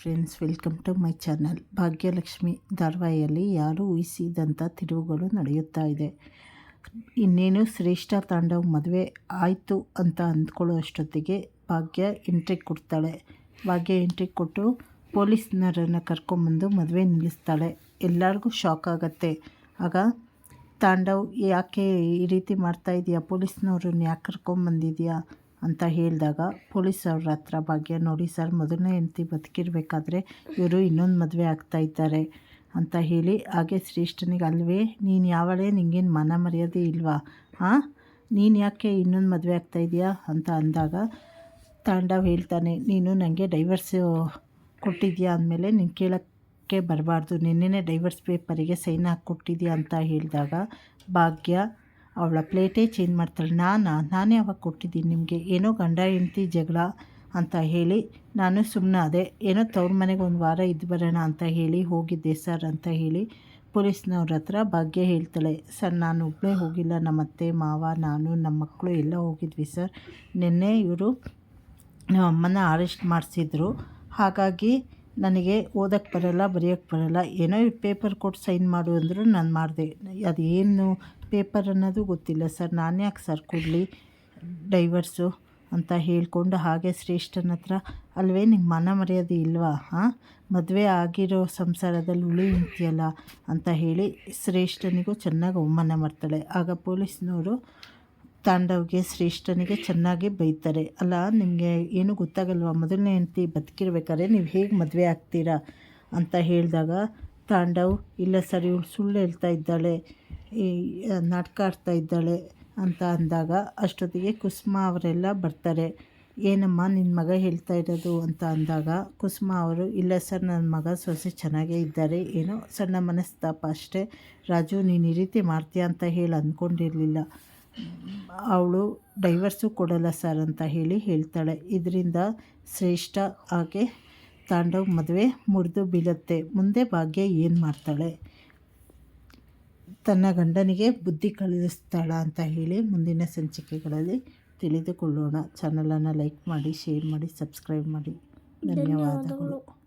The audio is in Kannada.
Friends welcome to my channel Bhagyalakshmi ಧಾರಾವಾಹಿಯಲ್ಲಿ ಯಾರು ಊಹಿಸಿದಂಥ ತಿರುವುಗಳು ನಡೆಯುತ್ತಾ ಇದೆ. ಇನ್ನೇನು ಶ್ರೇಷ್ಠ ತಾಂಡವ್ ಮದುವೆ ಆಯಿತು ಅಂತ ಅಂದ್ಕೊಳ್ಳೋ ಅಷ್ಟೊತ್ತಿಗೆ ಭಾಗ್ಯ ಎಂಟ್ರಿ ಕೊಡ್ತಾಳೆ. ಭಾಗ್ಯ ಎಂಟ್ರಿ ಕೊಟ್ಟು ಪೊಲೀಸ್ನರನ್ನು ಕರ್ಕೊಂಬಂದು ಮದುವೆ ನಿಲ್ಲಿಸ್ತಾಳೆ. ಎಲ್ಲರಿಗೂ ಶಾಕ್ ಆಗುತ್ತೆ. ಆಗ ತಾಂಡವ್, ಯಾಕೆ ಈ ರೀತಿ ಮಾಡ್ತಾ ಇದೆಯಾ? ಪೊಲೀಸ್ನವ್ರನ್ನ ಯಾಕೆ ಕರ್ಕೊಂಬಂದಿದ್ಯಾ ಅಂತ ಹೇಳಿದಾಗ ಪೊಲೀಸ್ ಅವ್ರ ಹತ್ರ ಭಾಗ್ಯ ನೋಡಿ ಸರ್, ಮೊದಲನೇ ಹೆಂಡತಿ ಬದುಕಿರ್ಬೇಕಾದ್ರೆ ಇವರು ಇನ್ನೊಂದು ಮದುವೆ ಆಗ್ತಾ ಇದ್ದಾರೆ ಅಂತ ಹೇಳಿ, ಹಾಗೆ ಶ್ರೇಷ್ಠನಿಗೆ, ಅಲ್ವೇ, ನೀನು ಯಾವಳೇ, ನಿಂಗೇನು ಮನ ಮರ್ಯಾದೆ ಇಲ್ವಾ? ಹಾಂ ನೀನು ಯಾಕೆ ಇನ್ನೊಂದು ಮದುವೆ ಆಗ್ತಾ ಇದೆಯಾ? ಅಂತ ಅಂದಾಗ, ತಾಂಡವ್ ಹೇಳ್ತಾನೆ, ನೀನು ನನಗೆ ಡೈವರ್ಸು ಕೊಟ್ಟಿದ್ಯಾ ಅಂದಮೇಲೆ ನೀನು ಕೇಳೋಕ್ಕೆ ಬರಬಾರ್ದು. ನಿನ್ನೆನೇ ಡೈವರ್ಸ್ ಪೇಪರಿಗೆ ಸೈನ್ ಹಾಕಿ ಕೊಟ್ಟಿದ್ಯಾ ಅಂತ ಹೇಳಿದಾಗ, ಭಾಗ್ಯ ಅವಳ ಪ್ಲೇಟೇ ಚೇಂಜ್ ಮಾಡ್ತಾಳೆ. ನಾನು? ನಾನೇ ಯಾವಾಗ ಕೊಟ್ಟಿದ್ದೀನಿ ನಿಮಗೆ. ಏನೋ ಗಂಡ, ಹೆಂಡ್ತಿ ಜಗಳ ಅಂತ ಹೇಳಿ ನಾನು ಸುಮ್ಮನೆ ಅದೇ. ಏನೋ ತವ್ರ ಮನೆಗೆ ಒಂದು ವಾರ ಇದ್ದು ಬರೋಣ ಅಂತ ಹೇಳಿ ಹೋಗಿದ್ದೆ ಸರ್ ಅಂತ ಹೇಳಿ ಪೊಲೀಸ್ನವ್ರ ಹತ್ರ ಭಾಗ್ಯ ಹೇಳ್ತಾಳೆ. ಸರ್, ನಾನು ಒಬ್ಬಳೇ ಹೋಗಿಲ್ಲ. ನಮ್ಮ ಅತ್ತೆ, ಮಾವ, ನಾನು ನಮ್ಮ ಮಕ್ಕಳು ಎಲ್ಲ ಹೋಗಿದ್ವಿ ಸರ್. ನಿನ್ನೆ ಇವರು ನಮ್ಮ ಅಮ್ಮನ ಅರೆಸ್ಟ್ ಮಾಡಿಸಿದ್ರು. ಹಾಗಾಗಿ ನನಗೆ ಓದೋಕ್ಕೆ ಬರೋಲ್ಲ ಬರೆಯೋಕ್ಕೆ ಬರೋಲ್ಲ, ಏನೋ ಪೇಪರ್ ಕೊಟ್ಟು ಸೈನ್ ಮಾಡು ಅಂದರು ನಾನು ಮಾಡಿದೆ. ಅದು ಏನು ಪೇಪರ್ ಅನ್ನೋದು ಗೊತ್ತಿಲ್ಲ ಸರ್. ನಾನು ಯಾಕೆ ಸರ್ ಕೊಡಲಿ? ಡೈವರ್ಸು ಅಂತ ಹೇಳಿಕೊಂಡು ಹಾಗೆ ಶ್ರೇಷ್ಠನ ಹತ್ರ, ಅಲ್ವೇ ನಿಂಗೆ ಮನ ಮರ್ಯಾದೆ ಇಲ್ವಾ? ಹಾಂ ಮದುವೆ ಆಗಿರೋ ಸಂಸಾರದಲ್ಲಿ ಉಳಿ ಅಂತ ಹೇಳಿ ಶ್ರೇಷ್ಠನಿಗೂ ಚೆನ್ನಾಗಿ ಅವಮಾನ ಮಾಡ್ತಾಳೆ. ಆಗ ಪೊಲೀಸ್ನವರು ತಾಂಡವ್ಗೆ ಶ್ರೇಷ್ಠನಿಗೆ ಚೆನ್ನಾಗಿ ಬೈತಾರೆ. ಅಲ್ಲ, ನಿಮಗೆ ಏನು ಗೊತ್ತಾಗಲ್ವಾ? ಮೊದಲನೇ ಹೆಂಡತಿ ಬದುಕಿರ್ಬೇಕಾದ್ರೆ ನೀವು ಹೇಗೆ ಮದುವೆ ಆಗ್ತೀರಾ ಅಂತ ಹೇಳಿದಾಗ, ತಾಂಡವ್, ಇಲ್ಲ ಸರ್, ಇವಳು ಸುಳ್ಳು ಹೇಳ್ತಾ ಇದ್ದಾಳೆ, ಈ ನಾಟಕ ಆಡ್ತಾ ಇದ್ದಾಳೆ ಅಂತ ಅಂದಾಗ ಅಷ್ಟೊತ್ತಿಗೆ ಕುಸುಮ ಅವರೆಲ್ಲ ಬರ್ತಾರೆ. ಏನಮ್ಮ ನಿನ್ನ ಮಗ ಹೇಳ್ತಾ ಇರೋದು? ಅಂತ ಅಂದಾಗ ಕುಸುಮ ಅವರು, ಇಲ್ಲ ಸರ್ ನನ್ನ ಮಗ ಸೊಸೆ ಚೆನ್ನಾಗೇ ಇದ್ದಾರೆ. ಏನೋ ಸಣ್ಣ ಮನಸ್ತಾಪ ಅಷ್ಟೇ. ರಾಜು, ನೀನು ಈ ರೀತಿ ಮಾಡ್ತೀಯ ಅಂತ ಹೇಳಿ ಅಂದ್ಕೊಂಡಿರಲಿಲ್ಲ. ಅವಳು ಡೈವರ್ಸು ಕೊಡಲ್ಲ ಸರ್ ಅಂತ ಹೇಳಿ ಹೇಳ್ತಾಳೆ. ಇದರಿಂದ ಶ್ರೇಷ್ಠ ಆಕೆ ತಾಂಡವ್ ಮದುವೆ ಮುರಿದು ಬೀಳುತ್ತೆ. ಮುಂದೆ ಭಾಗ್ಯ ಏನು ಮಾಡ್ತಾಳೆ? ತನ್ನ ಗಂಡನಿಗೆ ಬುದ್ಧಿ ಕಳಿಸ್ತಾಳ ಅಂತ ಹೇಳಿ ಮುಂದಿನ ಸಂಚಿಕೆಗಳಲ್ಲಿ ತಿಳಿದುಕೊಳ್ಳೋಣ. ಚಾನಲನ್ನು ಲೈಕ್ ಮಾಡಿ ಶೇರ್ ಮಾಡಿ ಸಬ್ಸ್ಕ್ರೈಬ್ ಮಾಡಿ. ಧನ್ಯವಾದಗಳು.